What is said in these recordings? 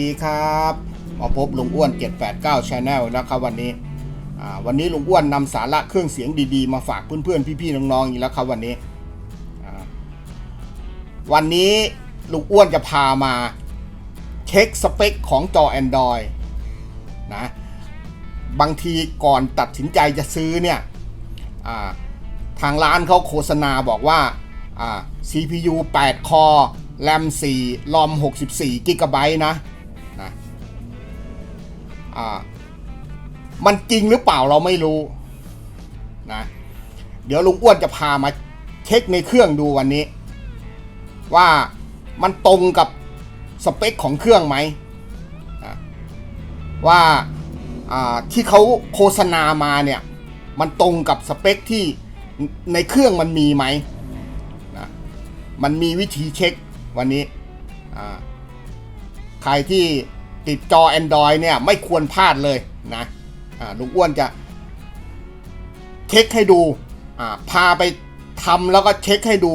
ดีครับมาพบลุงอ้วน 789 Channel นะครับวันนี้วันนี้ลุงอ้วนนำสาระเครื่องเสียงดีๆ มาฝากเพื่อนๆ พี่ๆ น้องๆอีกแล้วครับวันนี้ วันนี้ลุงอ้วนจะพามาเช็คสเปคของจอ Android นะบางทีก่อนตัดสินใจจะซื้อเนี่ยทางร้านเขาโฆษณาบอกว่าา CPU 8 คอแรม4รอม64กิกะไบต์นะ อ่า มันจริงหรือเปล่าเราไม่รู้นะ เดี๋ยวลุงอ้วนจะพามาเช็คในเครื่องดูวันนี้ ว่ามันตรงกับสเปคของเครื่องไหมว่าที่เขาโฆษณามาเนี่ย มันตรงกับสเปคที่ในเครื่องมันมีไหมนะมันมีวิธีเช็ควันนี้ ใครที่ ติดจอ Android เนี่ยไม่ควรพลาดเลยนะลุงอ้วนจะเช็คให้ดูพาไปทำแล้วก็เช็คให้ดู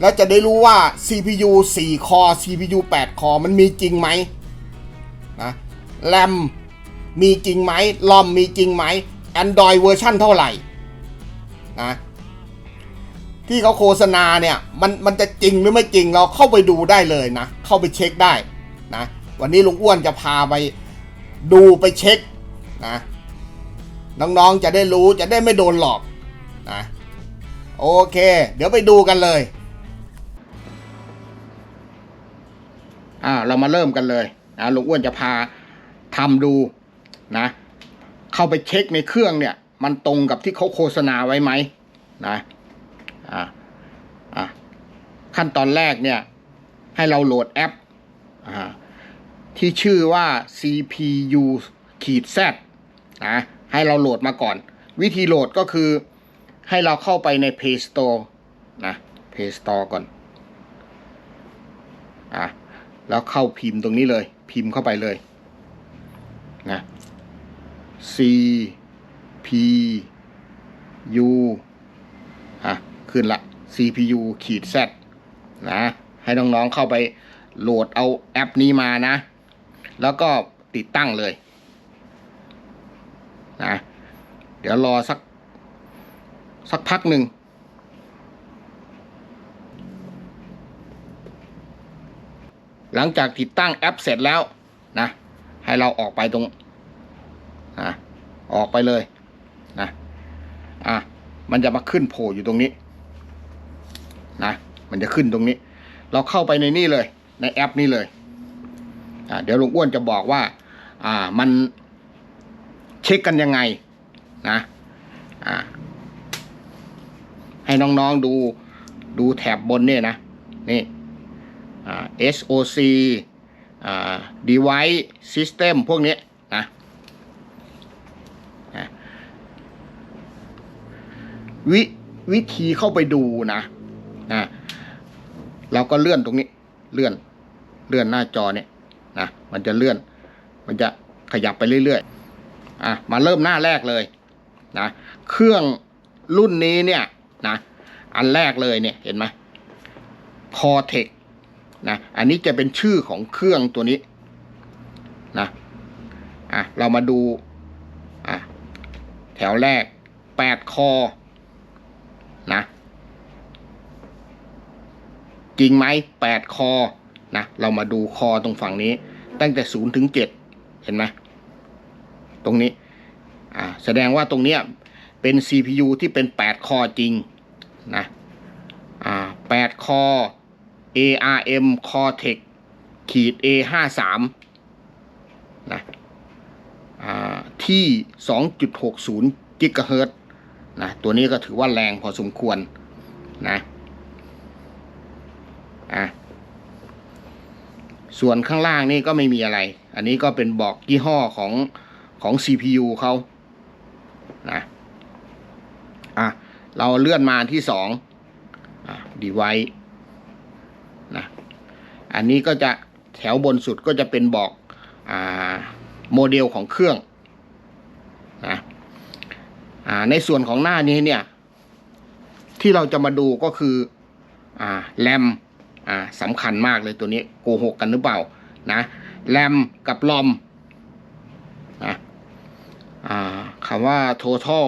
แล้วจะได้รู้ว่า CPU 4 คอ CPU 8 คอ มันมีจริงไหมนะแรมมีจริงไหมลอมมีจริงไหม Android เวอร์ชั่นเท่าไหร่นะที่เขาโฆษณาเนี่ยมันมันจะจริงหรือไม่จริงเราเข้าไปดูได้เลยนะ เข้าไปเช็คได้นะ วันนี้ลุงอ้วนจะพาไปดูไปเช็คนะน้องๆจะได้รู้จะได้ไม่โดนหลอกนะโอเค เดี๋ยวไปดูกันเลยอ่าเรามาเริ่มกันเลยนะลุงอ้วนจะพาทำดูนะ เข้าไปเช็คในเครื่องเนี่ย มันตรงกับที่เขาโฆษณาไว้ไหมนะอ่าอ่าขั้นตอนแรกเนี่ย ให้เราโหลดแอปอ่า ที่ชื่อว่า CPU ขีด Z นะให้เราโหลดมาก่อน วิธีโหลดก็คือให้เราเข้าไปใน Play Store นะ Play Store ก่อนอะแล้วเข้าพิมพ์ตรงนี้เลย พิมพ์เข้าไปเลยนะ C P U อะ ขึ้นละ CPU ขีด Z นะ ให้น้องๆเข้าไปโหลดเอาแอปนี้มานะ แล้วก็ติดตั้งเลยนะเดี๋ยวรอสัก สักพักหนึ่งหลังจากติดตั้งแอปเสร็จแล้วนะให้เราออกไปตรงอะออกไปเลยนะอะมันจะมาขึ้นโผล่อยู่ตรงนี้นะมันจะขึ้นตรงนี้ เราเข้าไปในนี่เลย ในแอปนี้เลย เดี๋ยวลุงอ้วนจะบอกว่า อ่ามันเช็คกันยังไงนะอ่าให้น้องๆดูดูแถบบนเนี่ยนะ นี่อ่า SOC อ่า device system พวกนี้นะวิวิธีเข้าไปดูนะนะเราก็เลื่อนตรงนี้ เลื่อน เลื่อนหน้าจอเนี่ย นะมันจะเลื่อน มันจะขยับไปเรื่อยๆอะมาเริ่มหน้าแรกเลยนะเครื่องรุ่นนี้เนี่ยนะอันแรกเลยเนี่ยเห็นไหม Cortex นะอันนี้จะเป็นชื่อของเครื่องตัวนี้นะอะเรามาดูอะแถวแรก8คอนะจริงไหม8คอ นะเรามาดูคอตรงฝั่งนี้ ตั้งแต่0ถึง7เห็นไหมตรงนี้อ่าแสดงว่าตรงเนี้ยเป็น CPU ที่เป็น 8 คอจริงนะอ่า8คอ ARM Cortex ขีด A ห้าสามนะอ่าที่ 2.60กิกะเฮิรต์นะตัวนี้ก็ถือว่าแรงพอสมควรนะอะ ส่วนข้างล่างนี่ก็ไม่มีอะไร อันนี้ก็เป็นบอกยี่ห้อของของ CPU เขานะอะเราเลื่อนมาที่สองอะ device นะอันนี้ก็จะแถวบนสุดก็จะเป็นบอกอ่าโมเดลของเครื่องนะอ่าในส่วนของหน้านี้เนี่ย ที่เราจะมาดูก็คืออ่าแรม อ่าสำคัญมากเลยตัวนี้โกหกกันหรือเปล่านะแรมกับลอมนะอ่าคำว่า total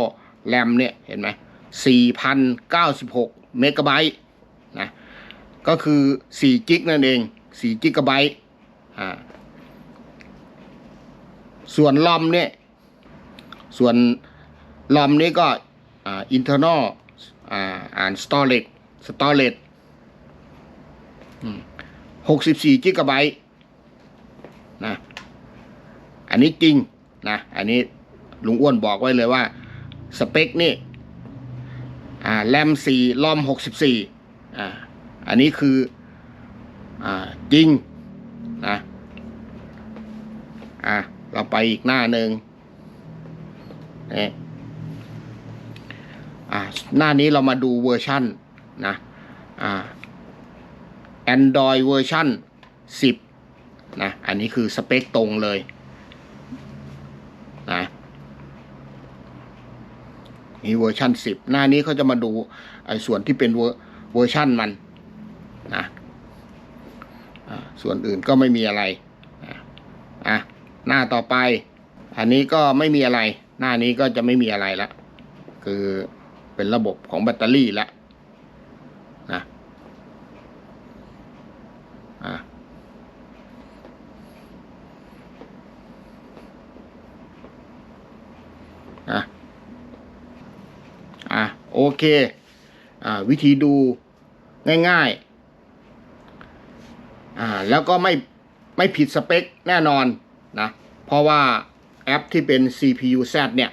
RAM เนี่ยเห็นไหม4,096เมกะไบต์นะก็คือ4กิกนั่นเอง4กิกะไบต์อ่าส่วนลอมเนี่ยส่วนลอมนี่ก็อ่า internal อ่าอ่าน storage storage หกสิบสี่กิกะไบต์นะ อันนี้จริงนะ อันนี้ลุงอ้วนบอกไว้เลยว่า สเปคนี่อ่าแรมสี่ลอมหกสิบสี่อ่า อันนี้คืออ่าจริงนะ อะเราไปอีกหน้าหนึ่งนี่อ่าหน้านี้เรามาดูเวอร์ชันนะ อ่า Android เวอร์ชัน10 นะ อันนี้คือสเปคตรงเลยนะนี่เวอร์ชัน10 หน้านี้เขาจะมาดูไอ้ส่วนที่เป็นเวอร์ชันมันนะส่วนอื่นก็ไม่มีอะไรอะหน้าต่อไป อันนี้ก็ไม่มีอะไร หน้านี้ก็จะไม่มีอะไรละ คือเป็นระบบของแบตเตอรี่ละ อะอะอะ โอเค อ่า วิธีดูง่ายๆ อ่า แล้วก็ไม่ไม่ผิดสเปคแน่นอนนะ เพราะว่าแอปที่เป็น CPU Z เนี่ย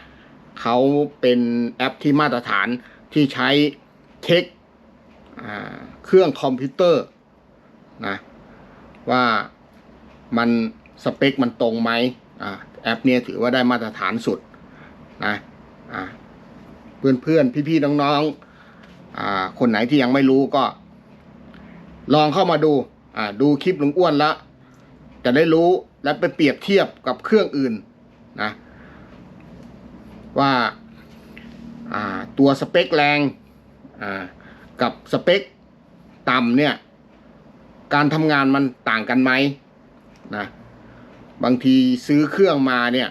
เขาเป็นแอปที่มาตรฐานที่ใช้เทคเครื่องคอมพิวเตอร์นะว่ามันสเปคมันตรงไหมอแอปเนี้ยถือว่าได้มาตรฐานสุดนะอ่า เพื่อนเพื่อนพี่พี่ๆน้องๆอ่าคนไหนที่ยังไม่รู้ก็ ลองเข้ามาดู อ่า ดูคลิปลุงอ้วนล้วจะได้รู้และไปเปรียบเทียบกับเครื่องอื่นนะว่าาตัวสเปคแรงกับสเปคต่ำเนี่ย การทำงานมันต่างกันไหมนะบางทีซื้อเครื่องมาเนี่ย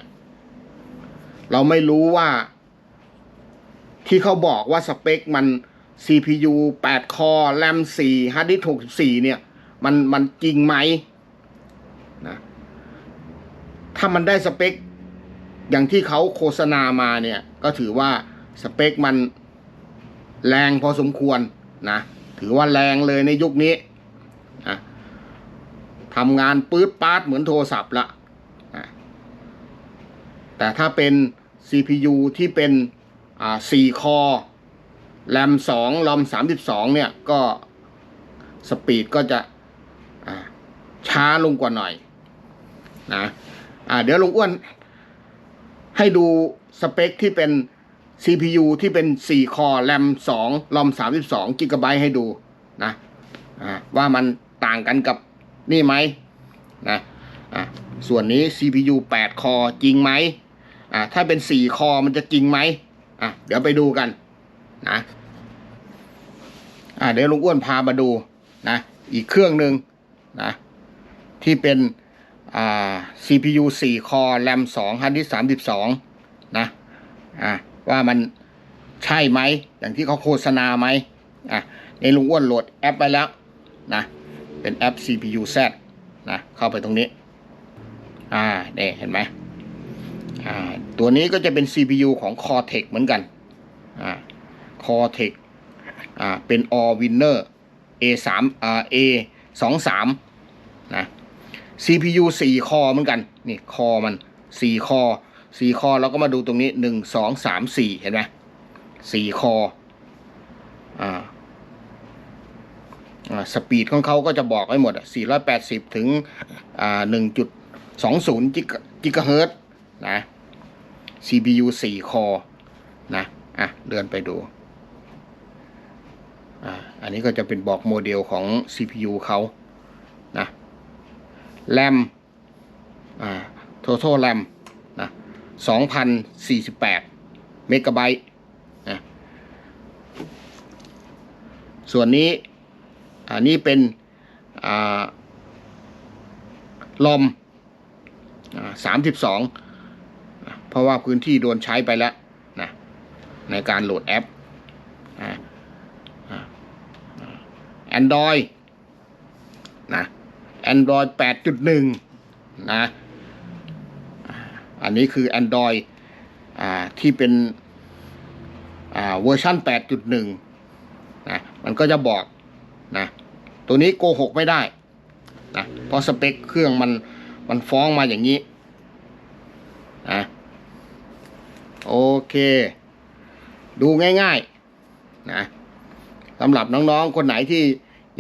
เราไม่รู้ว่า ที่เขาบอกว่าสเปคมัน CPU 8 คอแรม4ฮาร์ดดิสก์64 เนี่ย มันมันจริงไหมนะถ้ามันได้สเปค อย่างที่เขาโฆษณามาเนี่ย ก็ถือว่าสเปคมันแรงพอสมควรนะถือว่าแรงเลยในยุคนี้นะทำงานปื๊ดปาดเหมือนโทรศัพท์ละนะแต่ถ้าเป็น CPU ที่เป็น อ่า4คอแรม2ลอม32เนี่ยก็สปีดก็จะช้าลงกว่าหน่อยนะอ่าเดี๋ยวลุงอ้วน ให้ดูสเปคที่เป็น CPU ที่เป็น 4 คอแรม2ลอม32กิกะไบต์ให้ดูนะว่ามันต่างกันกับนี่ไหมนะอ่าส่วนนี้ CPU 8 คอจริงไหมอ่าถ้าเป็น 4 คอมันจะจริงไหม อะเดี๋ยวไปดูกันนะอ่าเดี๋ยวลุงอ้วนพามาดูนะอีกเครื่องหนึ่งนะที่เป็นอ่า CPU 4 คอแรม2ฮันที่32นะอ่าว่ามันใช่ไหม อย่างที่เขาโฆษณาไหมอะในลุงอ้วนโหลดแอปไปแล้วนะเป็นแอป CPU Z นะเข้าไปตรงนี้ อ่าเนี่ยเห็นไหม ตัวนี้ก็จะเป็น CPU ของ Cortex เหมือนกันอ่า Cortex อ่าเป็น All Winner A3 อ่า A 2 3นะ CPU 4 คอเหมือนกัน นี่คอมัน 4 คอ 4 คอเราก็มาดูตรงนี้ 1 2 3 4 เห็นไหม4 คออ่าสปีดของเขาก็จะบอกไว้หมดอะ480 ถึงอ่า1.20 กิกะเฮิรตซ์นะ CPU 4 คอนะ อะ เดินไปดู อ่า อันนี้ก็จะเป็นบอกโมเดลของ CPU เขานะแรมอ่า total RAM นะ2,048 เมกะไบต์นะส่วนนี้ อันนี้เป็น อ่าลอมสามสิบสอง เพราะว่าพื้นที่โดนใช้ไปแล้วนะในการโหลดแอปแอนดรอยนะ Android 8.1นะอ่าอันนี้คือ Android อ่าที่เป็นอ่าเวอร์ชัน8.1นะมันก็จะบอกนะตัวนี้โกหกไม่ได้นะเพราะสเปคเครื่องมันมันฟ้องมาอย่างนี้นะ โอเค ดูง่ายๆนะสำหรับน้องๆ คนไหนที่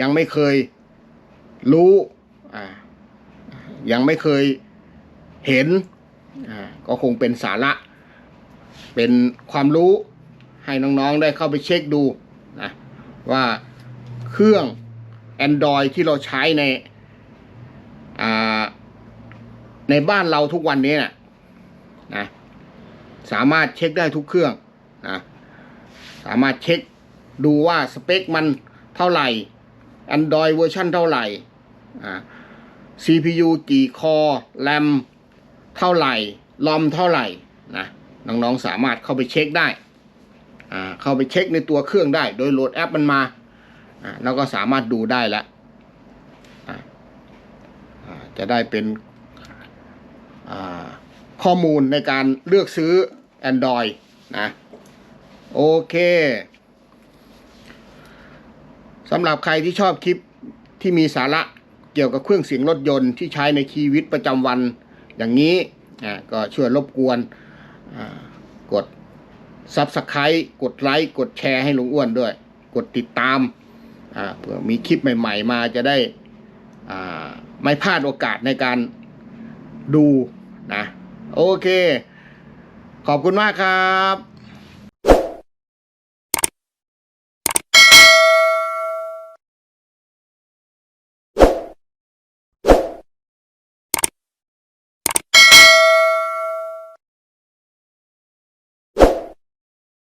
ยังไม่เคยรู้อ่ายังไม่เคยเห็นอ่าก็คงเป็นสาระ เป็นความรู้ให้น้องๆได้เข้าไปเช็คดูนะว่าเครื่อง Android ที่เราใช้ในในบ้านเราทุกวันนี้นะนะ สามารถเช็คได้ทุกเครื่องนะสามารถเช็คดูว่าสเปคมันเท่าไหร่ Android เวอร์ชันเท่าไหร่ CPU กี่คอแรมเท่าไหร่ลอมเท่าไหร่นะน้องๆสามารถเข้าไปเช็คได้ เข้าไปเช็คในตัวเครื่องได้ โดยโหลดแอปมันมา แล้วก็สามารถดูได้แล้วจะได้เป็น อ่า ข้อมูลในการเลือกซื้อ Android นะโอเคสำหรับใครที่ชอบคลิปที่มีสาระเกี่ยวกับเครื่องเสียงรถยนต์ที่ใช้ในชีวิตประจำวันอย่างนี้ก็ช่วยรบกวนกด Subscribe กดไลค์กดแชร์ให้ลุงอ้วนด้วย กดติดตามเผื่อมีคลิปใหม่ ๆ มาจะได้ไม่พลาดโอกาสในการดูนะ โอเค ขอบคุณมากครับ